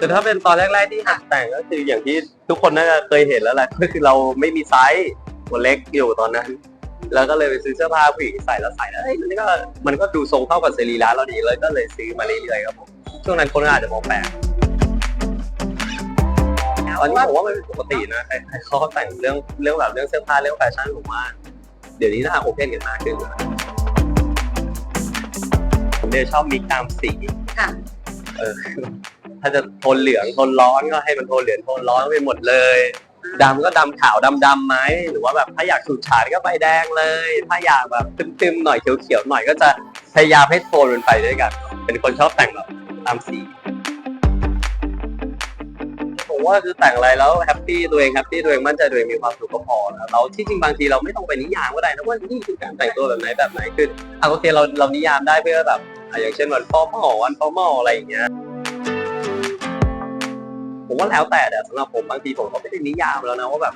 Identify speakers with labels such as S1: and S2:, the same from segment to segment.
S1: แต่ถ้าเป็นตอนแรกๆที่หัดแต่งก็คืออย่างที่ทุกคนน่าจะเคยเห็นแล้วแหละก็คือเราไม่มีไซส์ตัวเล็กอยู่ตอนนั้น แล้วก็เลยไปซื้อเสื้อผ้าผู้หญิงใส่แล้วใส่แล้วเอ้ยมันก็มันก็ดูทรงเข้ากับสรีระเราดีเลยก็เลยซื้อมาเรื่อยๆครับผมช่วงนั้นคนก็อาจจะมองแปลกตอนนี้ผมว่ามันเป็นปกตินะใครๆเขาก็แต่งเรื่องเรื่องแบบเรื่องเสื้อผ้าเรื่องแฟชั่นผมว่าเดี๋ยวนี้น่าโอเพนกันมากขึ้นนะผมเนี่ยชอบมิกตามสี
S2: ค่ะ
S1: เออ ถ้าจะโทนเหลืองโทนร้อนก็ให้มันโทนเหลืองโทนร้อนไปหมดเลยดำก็ดำขาวดำดำไหมหรือว่าแบบถ้าอยากฉูดฉาดก็ไปแดงเลย ถ้าอยากแบบตึมๆหน่อยเขียวๆหน่อยก็จะพยายามให้โทนมันไปด้วยกัน เป็นคนชอบแต่งแบบตามสีผมว่าคือแต่งอะไรแล้วแฮปปี้ตัวเองแฮปปี้ตัวเองมั่นใจตัวเองมีความสุขก็พอแล้วเราที่จริงบางทีเราไม่ต้องไปนิยามก็ได้นะว่านี่คือการแต่งตัวแบบไหนแบบไหนคืออะโอเคเราเรานิยามได้เพื่อแบบอะอย่างเช่นวันฟอร์มอลวันฟอร์มอลอะไรอย่างเงี้ย ผมว่าแล้วแต่แต่สำหรับผมบางทีผมก็ไม่ได้นิยามแล้วนะว่าแบบ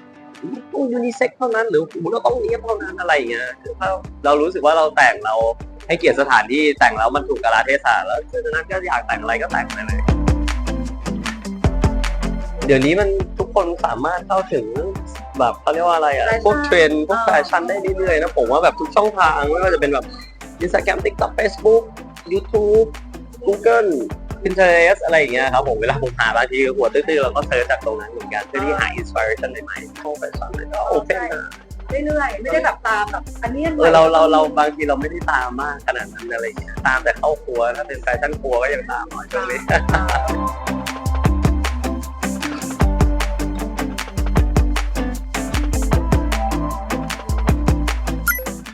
S1: ต้องยูนิเซ็กเท่านั้น หรือหูเราต้องเนี้ยบเท่านั้นอะไรอย่างเงี้ยคือถ้าเรารู้สึกว่าเราแต่งเราให้เกียรติสถานที่แต่งแล้วมันถูกกาลเทศะแล้วฉะนั้นก็อยากแต่งอะไรก็แต่งไปเลยเดี๋ยวนี้มันทุกคนสามารถเข้าถึงแบบเขาเรียกว่าอะไรอะ
S2: แฟชั่น
S1: พวกเทรนด์พวกแฟชั่นได้เรื่อยๆนะผมว่าแบบทุกช่องทางไม่ว่าจะเป็นแบบ Instagram TikTok Facebook YouTube Google Pinterest อะไรอย่างเงี้ยครับผมเวลาผมหาบางทีหัวตื้อๆเราก็เซิร์ชจากตรงนั้นเหมือนกันเพื่อที่หาอินสปิเรชันใหม่ๆเข้าแฟชั่นเลยก็โอเคนะ
S2: เรื่อยๆไม่ได้แบบตามแบบอันนี้
S1: เออเราเราเราบางทีเราไม่ได้ตามมากขนาดนั้นอะไรอย่างเงี้ยตามแต่เข้าครัวถ้าเป็นแฟชั่นครัวก็ยังตามหน่อยช่วงนี้